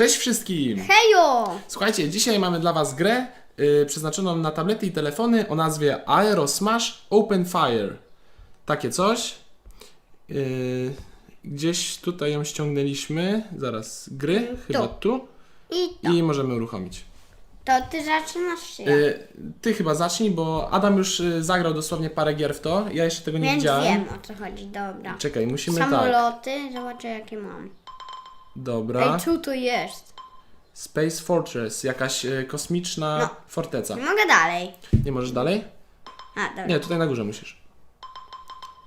Cześć wszystkim! Hejo! Słuchajcie, dzisiaj mamy dla Was grę y, przeznaczoną na tablety i telefony o nazwie Aero Smash Open Fire. Takie coś. Y, gdzieś tutaj ją ściągnęliśmy. Zaraz, gry, Tu. chyba tu. I to. I możemy uruchomić. To ty zaczynasz się. Y, ty chyba zacznij, bo Adam już y, zagrał dosłownie parę gier w to. Ja jeszcze tego nie Więc widziałem. wiem o co chodzi, dobra. Czekaj, musimy tak. Samoloty, zobaczę jakie mam. Dobra. Ej, co to jest? Space Fortress, jakaś y, kosmiczna No. forteca. Nie mogę dalej. Nie możesz dalej? A, dobra. Nie, tutaj na górze musisz.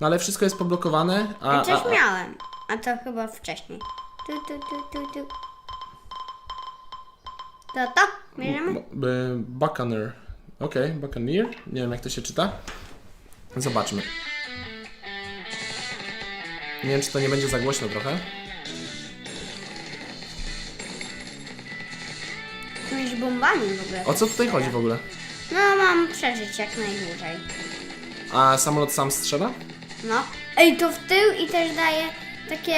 No ale wszystko jest poblokowane, a... Coś a, a miałem. A to chyba wcześniej. Tu, tu, tu, tu, tu. To to? Bierzemy? b- Buccaneer. Okej, Buccaneer. Nie wiem jak to się czyta. Zobaczmy. Nie wiem czy to nie będzie za głośno trochę. Jakimiś bombami w ogóle. O co tutaj chodzi w ogóle? No, mam przeżyć jak najdłużej. A samolot sam strzela? No. Ej, to w tył i też daje takie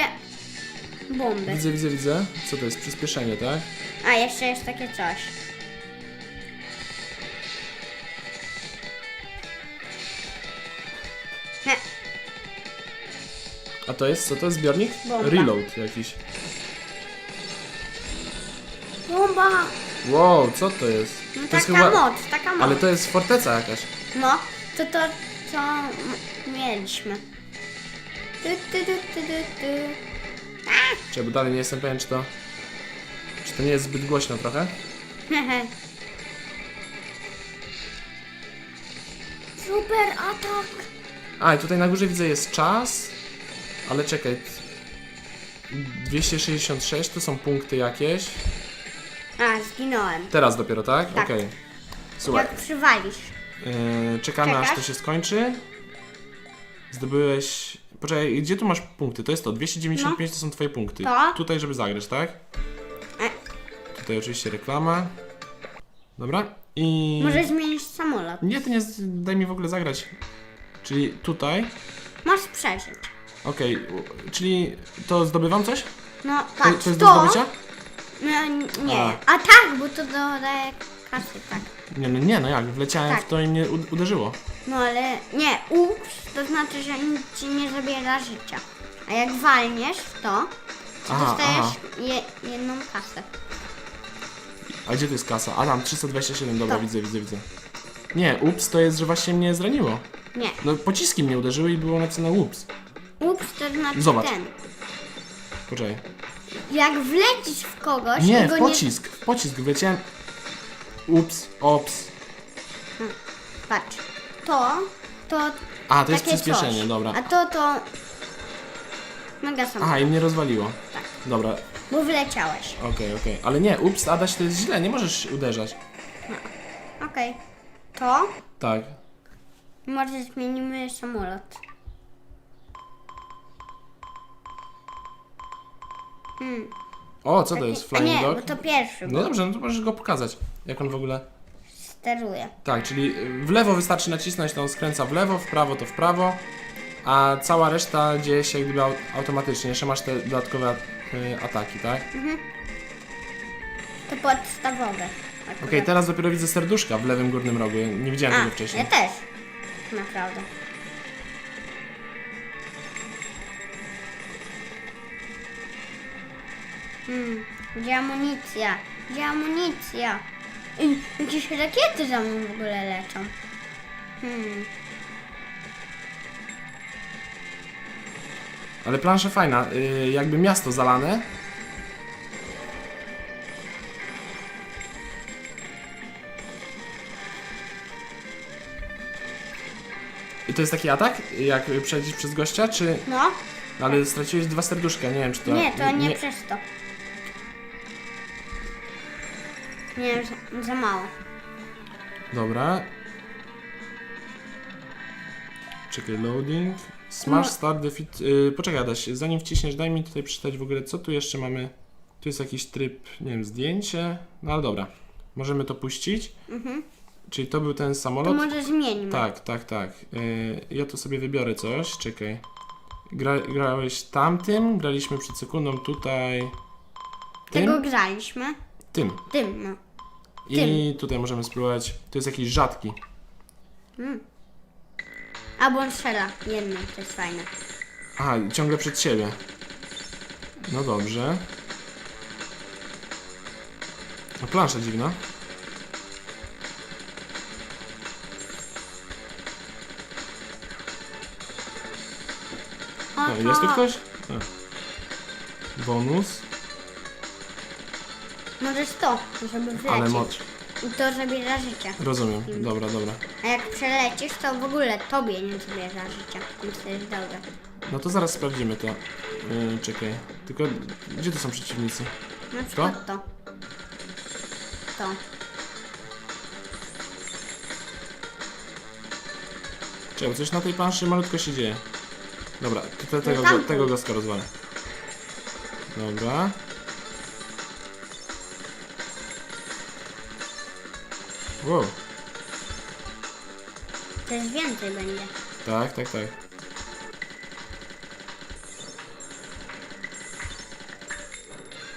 bomby. Widzę, widzę, widzę. Co to jest? Przyspieszenie, tak? A, jeszcze jest takie coś. He, A to jest, co to jest zbiornik? Bomba. Reload jakiś. bomba! Wow, co to jest? No to jest taka moc, taka moc. Ale to jest forteca jakaś. No, to to, co m- mieliśmy. Tu, tu, tu, tu, tu, tu. Czy bo dalej nie jestem pewien, czy to... Czy to nie jest zbyt głośno trochę? Hehe. Super atak! A, i tutaj na górze widzę jest czas, ale czekaj. 266 to są punkty jakieś. A, zginąłem. Teraz dopiero, tak? Tak. Okej. Słuchaj, Jak przywalisz. yy, czekamy aż Czekasz? to się skończy. Zdobyłeś... Poczekaj, gdzie tu masz punkty? To jest to, 295 to są twoje punkty. To? Tutaj, żeby zagrać, tak? E. Tutaj oczywiście reklama. Dobra. I... Może zmienisz samolot. Nie, to nie... z- Daj mi w ogóle zagrać. Czyli tutaj... Masz przeżyć. Okej, u- czyli to zdobywam coś? No, To, patrz, to jest do zdobycia? No, nie. A. A. tak, bo to dodaje kasy, tak. Nie, no nie, no jak, wleciałem Tak. w to i mnie u- uderzyło. No ale nie, ups, to znaczy, że nic ci nie zabiera życia. A jak walniesz w to, to Aha, dostajesz je, jedną kasę. A gdzie to jest kasa? A tam 327, dobra, To. widzę, widzę, widzę. Nie, ups to jest, że właśnie mnie zraniło. Nie, No pociski mnie uderzyły i było napisane ups. ups to znaczy Zobacz. ten. Poczekaj. Jak wlecisz w kogoś Nie, i go w pocisk, w pocisk wleciałem. Ups, ops. nie... Patrz, to, to A, to jest takie przyspieszenie, coś. dobra. A to, to... Mega samo, Aha, i mnie rozwaliło. Tak. Dobra, bo wleciałeś. okej, okej. Ale nie, ups, Adaś, to jest źle, nie możesz uderzać. Okej. To, Tak. może zmienimy samolot. Hmm. O, co to jest? A Flying nie, dog? bo to pierwszy No był. dobrze, no to możesz go pokazać. Jak on w ogóle... Steruje. Tak, czyli w lewo wystarczy nacisnąć, to on skręca w lewo, w prawo to w prawo, a cała reszta dzieje się jak gdyby au- automatycznie. Jeszcze masz te dodatkowe y, ataki, tak? To podstawowe. Okej, teraz dopiero widzę serduszka w lewym górnym rogu. Ja Nie widziałem A, tego ja wcześniej. też. Naprawdę. Hmm, gdzie amunicja? Gdzie amunicja? Ej, jakieś rakiety za mną w ogóle lecą. Hmm, Ale plansza fajna, y, jakby miasto zalane. I to jest taki atak, jak przejdziesz przez gościa, czy... no, Ale straciłeś dwa serduszka, nie wiem czy to... nie, to nie, przez to. Nie, za, za mało. Dobra. Czekaj, loading. Smash No. start defeat. Yy, poczekaj, Adaś, zanim wciśniesz, daj mi tutaj przeczytać w ogóle, co tu jeszcze mamy. Tu jest jakiś tryb, nie wiem, zdjęcie. No ale dobra. Możemy to puścić. Czyli to był ten To samolot. może zmieńmy. Tak, tak, tak. Yy, ja tu sobie wybiorę coś. Czekaj. Gra, grałeś tamtym, graliśmy przed sekundą tutaj Tego tym, grzaliśmy. tym. Tym, no. I tutaj możemy spróbować. To jest jakiś rzadki. Albo on strzela jednym, to jest fajne. Aha, ciągle przed siebie. No dobrze. No plansza dziwna. O, No, jest tu ktoś? A. Bonus. Możesz to, żeby wlecieć. Ale moc. I to zabiera życie. Rozumiem. Dobra, dobra. A jak przelecisz, to w ogóle tobie nie zabiera życia. Więc to jest dobre. No to zaraz sprawdzimy to. Yy, czekaj. Tylko gdzie to są przeciwnicy? Na przykład to. To. Czekaj, bo coś na tej planszy malutko się dzieje. Dobra, to, te, tego, tego goska rozwalę. Dobra. Wow. Jest więcej będzie. Tak, tak, tak.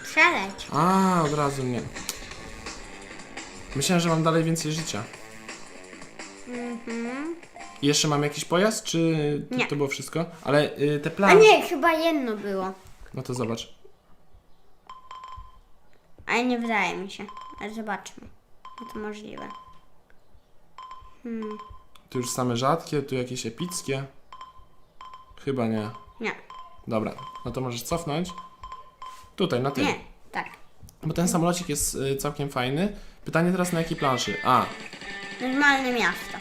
Przeleć. A, od razu nie. Myślałem, że mam dalej więcej życia. I Jeszcze mam jakiś pojazd, czy to, Nie. to było wszystko? Ale y, te A plany. nie, chyba jedno było. No to zobacz. Ale nie wydaje mi się. Ale zobaczmy. No to możliwe. Hmm, Tu już same rzadkie, tu jakieś epickie. Chyba nie. nie. Dobra, no to możesz cofnąć. Tutaj, na tym. Nie, tak. Bo ten samolocik jest y, całkiem fajny. Pytanie teraz na jakiej planszy? A, Normalne miasto.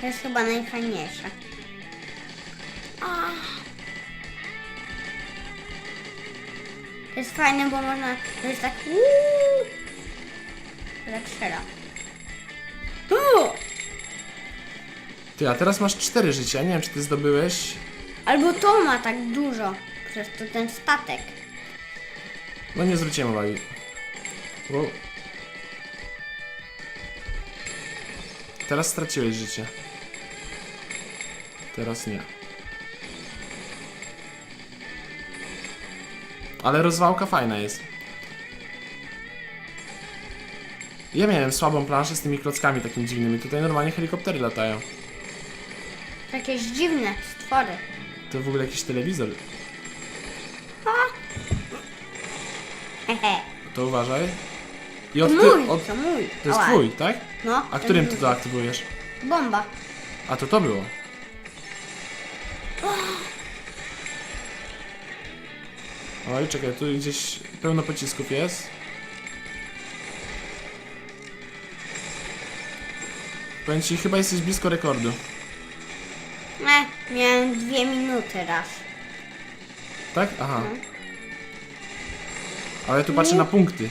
To jest chyba najfajniejsze. To jest fajne, bo można. To jest tak. uuu. Strzela. Uuu. ty, a teraz masz cztery życia. Nie wiem, czy ty zdobyłeś. Albo to ma tak dużo. Przez to ten statek. No nie zwróciłem uwagi. Wow. Teraz straciłeś życie. Teraz nie. Ale rozwałka fajna jest. Ja miałem słabą planszę z tymi klockami takimi dziwnymi. Tutaj normalnie helikoptery latają. Jakieś dziwne stwory. To w ogóle jakiś telewizor. Hehe. To uważaj. I To mój, od, to mój. to jest Ała. twój, tak? No. A ten którym ty to aktywujesz? Bomba. A to to było. Oj, czekaj, tu gdzieś pełno pocisków jest. Powiem ci, chyba jesteś blisko rekordu. E, miałem dwie minuty raz. Tak? Aha. Ale tu patrzę na punkty.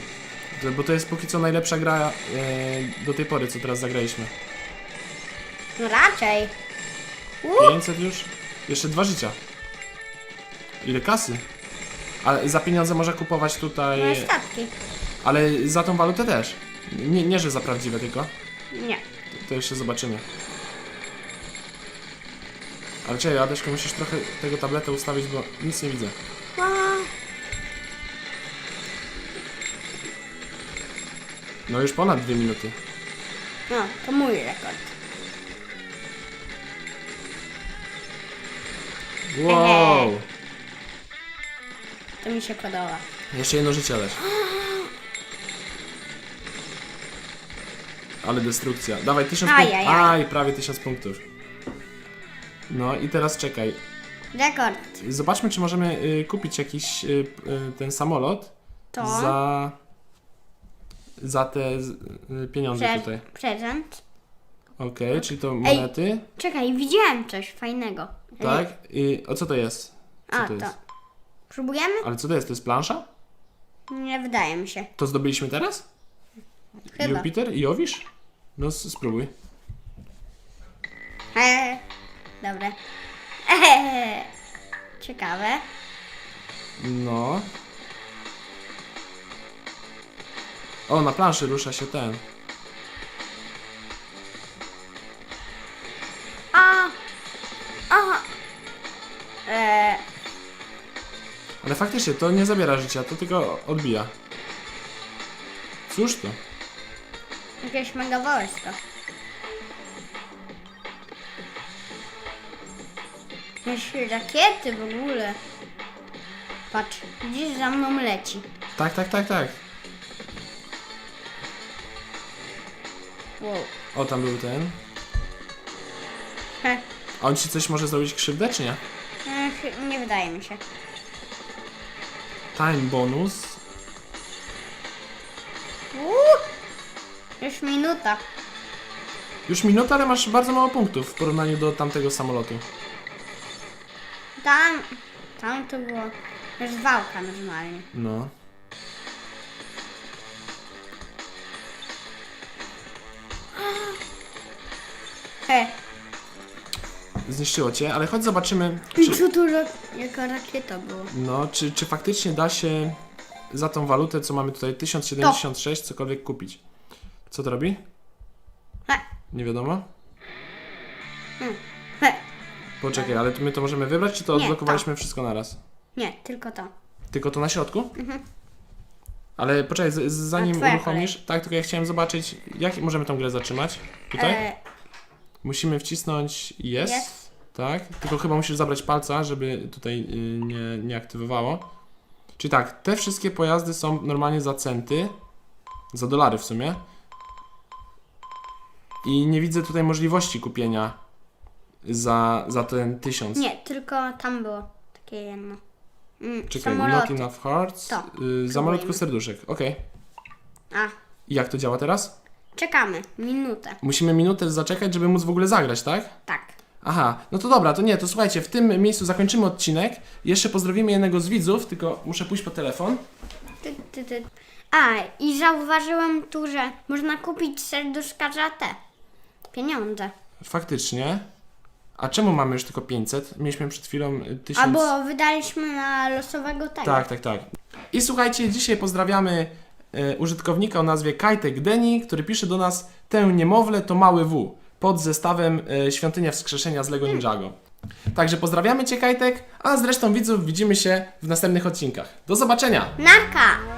To- Bo to jest póki co najlepsza gra e, do tej pory, co teraz zagraliśmy. No raczej. Uuu. 500 już? Jeszcze dwa życia. Ile kasy? Ale za pieniądze można kupować tutaj. Moje statki. Ale za tą walutę też. Nie, nie że za prawdziwe tylko. Nie. To jeszcze zobaczymy. Ale czekaj, Adeszko, musisz trochę tego tableta ustawić, bo nic nie widzę. No już ponad dwie minuty. No, to mój rekord. Wow! To mi się podoba. Jeszcze jedno życie też. Ale destrukcja. Dawaj, tysiąc punktów. Ajajaj. Aj, prawie tysiąc punktów. No i teraz czekaj. Rekord. Zobaczmy, czy możemy y, kupić jakiś y, y, ten samolot To. za za te z, y, pieniądze Prze- tutaj. prezent. Okej, czyli to monety, Czekaj, widziałem coś fajnego. tak? I o co to jest? Co A, to to. jest? Próbujemy? Ale co to jest? To jest plansza? Nie wydaje mi się. To zdobyliśmy teraz? Chyba. Jupiter i Jowisz? No s- spróbuj. Eee, dobre. Eee, ciekawe. No. O, na planszy rusza się ten. A! A! Eee, Ale faktycznie, to nie zabiera życia, to tylko odbija. Cóż to? Jakieś mega wojsko. Jakieś rakiety w ogóle. Patrz, gdzieś za mną leci. Tak, tak, tak, tak. Wow. O, tam był ten. Heh. A on ci coś może zrobić krzywdę, czy nie? Ech, Nie wydaje mi się. Time bonus. Już minuta. Już minuta, ale masz bardzo mało punktów w porównaniu do tamtego samolotu. Tam, tam to było już wałka normalnie. No. He. Zniszczyło cię, ale chodź zobaczymy, I czy, co tu ra- jaka rakieta była? no, czy, czy faktycznie da się za tą walutę, co mamy tutaj, 1076, cokolwiek kupić. Co to robi? Nie wiadomo? He. Poczekaj, ale my to możemy wybrać, czy to Nie, odblokowaliśmy wszystko naraz? Nie, tylko to. Tylko to na środku? Ale poczekaj, z, z, zanim twoja uruchomisz, tak, tylko ja chciałem zobaczyć, jak możemy tą grę zatrzymać. Tutaj? E, Musimy wcisnąć yes, Yes. tak? Tylko chyba musisz zabrać palca, żeby tutaj y, nie, nie aktywowało. Czyli tak, te wszystkie pojazdy są normalnie za centy, za dolary w sumie. I nie widzę tutaj możliwości kupienia za, za ten tysiąc. nie, tylko tam było takie jedno. Mm, Czekaj, samoloty. not enough hearts. To, Y, za malutko serduszek, okej. A, I jak to działa teraz? czekamy. Minutę. Musimy minutę zaczekać, żeby móc w ogóle zagrać, tak? Tak. Aha, no to dobra, to nie, to słuchajcie, w tym miejscu zakończymy odcinek. Jeszcze pozdrowimy jednego z widzów, tylko muszę pójść po telefon. Ty, ty, ty. A, i zauważyłem tu, że można kupić serduszka za te pieniądze. Faktycznie. A czemu mamy już tylko 500? Mieliśmy przed chwilą y, 1000. Albo wydaliśmy na losowego tego. Tak, tak, tak. I słuchajcie, dzisiaj pozdrawiamy e, użytkownika o nazwie Kajtek Deni, który pisze do nas Tę niemowlę to mały W pod zestawem e, Świątynia Wskrzeszenia z Lego Ninjago. Także pozdrawiamy Cię Kajtek, a z resztą widzów widzimy się w następnych odcinkach. Do zobaczenia! Narka!